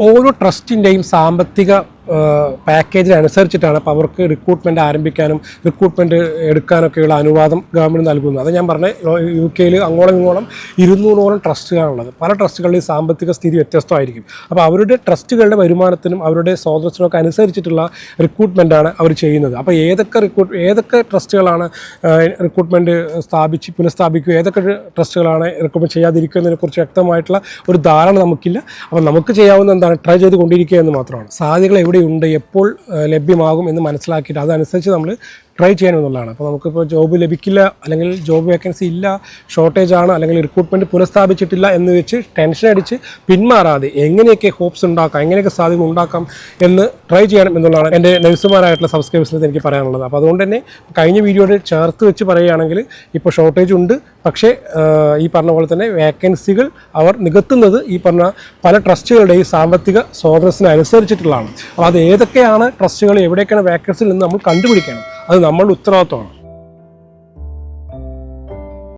ഓരോ ട്രസ്റ്റിന്റെയും സാമ്പത്തിക പാക്കേജിനനുസരിച്ചിട്ടാണ് അപ്പോൾ അവർക്ക് റിക്രൂട്ട്മെന്റ് ആരംഭിക്കാനും റിക്രൂട്ട്മെന്റ് എടുക്കാനൊക്കെയുള്ള അനുവാദം ഗവൺമെന്റ് നൽകുന്നത്. അത് ഞാൻ പറഞ്ഞ യു കെയിൽ അങ്ങോളം ഇങ്ങോളം ഇരുന്നൂറോളം ട്രസ്റ്റുകളാണുള്ളത്. പല ട്രസ്റ്റുകളുടെയും സാമ്പത്തിക സ്ഥിതി വ്യത്യസ്തമായിരിക്കും. അപ്പോൾ അവരുടെ ട്രസ്റ്റുകളുടെ വരുമാനത്തിനും അവരുടെ സ്വാതന്ത്ര്യത്തിനൊക്കെ അനുസരിച്ചിട്ടുള്ള റിക്രൂട്ട്മെന്റാണ് അവർ ചെയ്യുന്നത്. അപ്പോൾ ഏതൊക്കെ റിക്രൂട്ട് ഏതൊക്കെ ട്രസ്റ്റുകളാണ് റിക്രൂട്ട്മെന്റ് സ്ഥാപിച്ച് പുനഃസ്ഥാപിക്കുക ഏതൊക്കെ ട്രസ്റ്റുകളാണ് റിക്രൂട്ട്മെന്റ് ചെയ്യാതിരിക്കുന്നതിനെ കുറിച്ച് വ്യക്തമായിട്ടുള്ള ഒരു ധാരണ നമുക്കില്ല. അപ്പോൾ നമുക്ക് ചെയ്യാവുന്ന എന്താണ്? ട്രൈ ചെയ്ത് കൊണ്ടിരിക്കുക എന്ന് മാത്രമാണ്. സാധ്യതകൾ എവിടെയുണ്ട് എപ്പോൾ ലഭ്യമാകും എന്ന് മനസ്സിലാക്കിയിട്ട് അതനുസരിച്ച് നമ്മൾ ട്രൈ ചെയ്യണമെന്നുള്ളതാണ്. അപ്പോൾ നമുക്കിപ്പോൾ ജോബ് ലഭിക്കില്ല അല്ലെങ്കിൽ ജോബ് വേക്കൻസി ഇല്ല ഷോർട്ടേജ് ആണ് അല്ലെങ്കിൽ റിക്രൂട്ട്മെന്റ് പുനഃസ്ഥാപിച്ചിട്ടില്ല എന്ന് വെച്ച് ടെൻഷൻ അടിച്ച് പിന്മാറാതെ എങ്ങനെയൊക്കെ ഹോപ്സ് ഉണ്ടാക്കാം എങ്ങനെയൊക്കെ സാധ്യത ഉണ്ടാക്കാം എന്ന് ട്രൈ ചെയ്യണം എന്നുള്ളതാണ് എന്റെ നഴ്സുമാരായിട്ടുള്ള സബ്സ്ക്രൈബേഴ്സിന് എനിക്ക് പറയാനുള്ളത്. അപ്പോൾ അതുകൊണ്ട് തന്നെ കഴിഞ്ഞ വീഡിയോയിൽ ചേർത്ത് വെച്ച് പറയുകയാണെങ്കിൽ ഇപ്പോൾ ഷോർട്ടേജ് ഉണ്ട്. പക്ഷേ ഈ പറഞ്ഞ പോലെ തന്നെ വേക്കൻസികൾ അവർ നികത്തുന്നത് ഈ പറഞ്ഞ പല ട്രസ്റ്റുകളുടെയും സാമ്പത്തിക സ്വാതന്ത്ര്യത്തിനനുസരിച്ചിട്ടുള്ളതാണ് അപ്പോൾ അത് ഏതൊക്കെയാണ് ട്രസ്റ്റുകൾ എവിടെയൊക്കെയാണ് വേക്കൻസികൾ എന്ന് നമ്മൾ കണ്ടുപിടിക്കണം. അത് നമ്മളുടെ ഉത്തരവാദിത്വമാണ്.